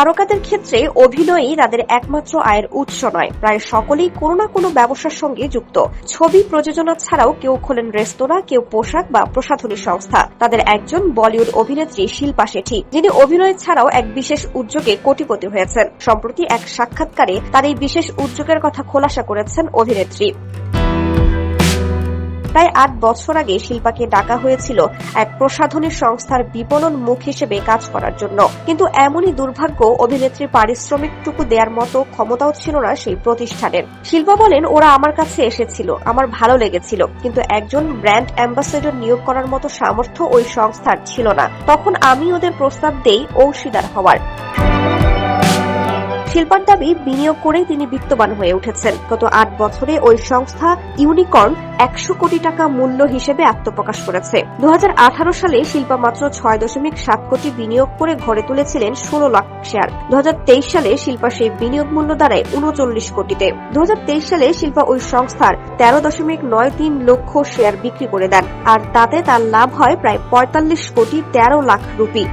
তারকাদের ক্ষেত্রে অভিনয়ই তাদের একমাত্র আয়ের উৎস নয়। প্রায় সকলেই কোনো না কোনো ব্যবসার সঙ্গে যুক্ত। ছবি প্রযোজনা ছাড়াও কেউ খোলেন রেস্তোরাঁ, কেউ পোশাক বা প্রসাধনী সংস্থা। তাদের একজন বলিউড অভিনেত্রী শিল্পা শেঠি, যিনি অভিনয় ছাড়াও এক বিশেষ উদ্যোগে কোটিপতি হয়েছেন। সম্প্রতি এক সাক্ষাৎকারে তার এই বিশেষ উদ্যোগের কথা খোলাসা করেছেন অভিনেত্রী। প্রায় আট বছর আগে শিল্পাকে ডাকা হয়েছিল এক প্রসাধনী সংস্থার বিপণন মুখ হিসেবে কাজ করার জন্য। কিন্তু এমনই দুর্ভাগ্য অভিনেত্রীর পারিশ্রমিকটুকু দেওয়ার মতো ক্ষমতাও ছিল না সেই প্রতিষ্ঠানের। শিল্পা বলেন, ওরা আমার কাছে এসেছিল, আমার ভালো লেগেছিল, কিন্তু একজন ব্র্যান্ড অ্যাম্বাসেডর নিয়োগ করার মতো সামর্থ্য ওই সংস্থার ছিল না। তখন আমি ওদের প্রস্তাব দেই অংশীদার হওয়ার। শিল্পার দাবি বিনিয়োগ করেই তিনি বিত্তবান হয়ে উঠেছেন। গত আট বছরে ওই সংস্থা ইউনিকর্ন একশো কোটি টাকা মূল্য হিসেবে আত্মপ্রকাশ করেছে। দু হাজার আঠারো সালে শিল্পা মাত্র ছয় দশমিক সাত কোটি বিনিয়োগ করে ঘরে তুলেছিলেন ষোলো লাখ শেয়ার। দু হাজার তেইশ সালে শিল্পা সেই বিনিয়োগ মূল্য দাঁড়ায় উনচল্লিশ কোটিতে। দু হাজার তেইশ সালে শিল্পা ওই সংস্থার তেরো দশমিক নয় তিন লক্ষ শেয়ার বিক্রি করে দেন, আর তাতে তার লাভ হয় প্রায় পঁয়তাল্লিশ কোটি তেরো লাখ রুপি।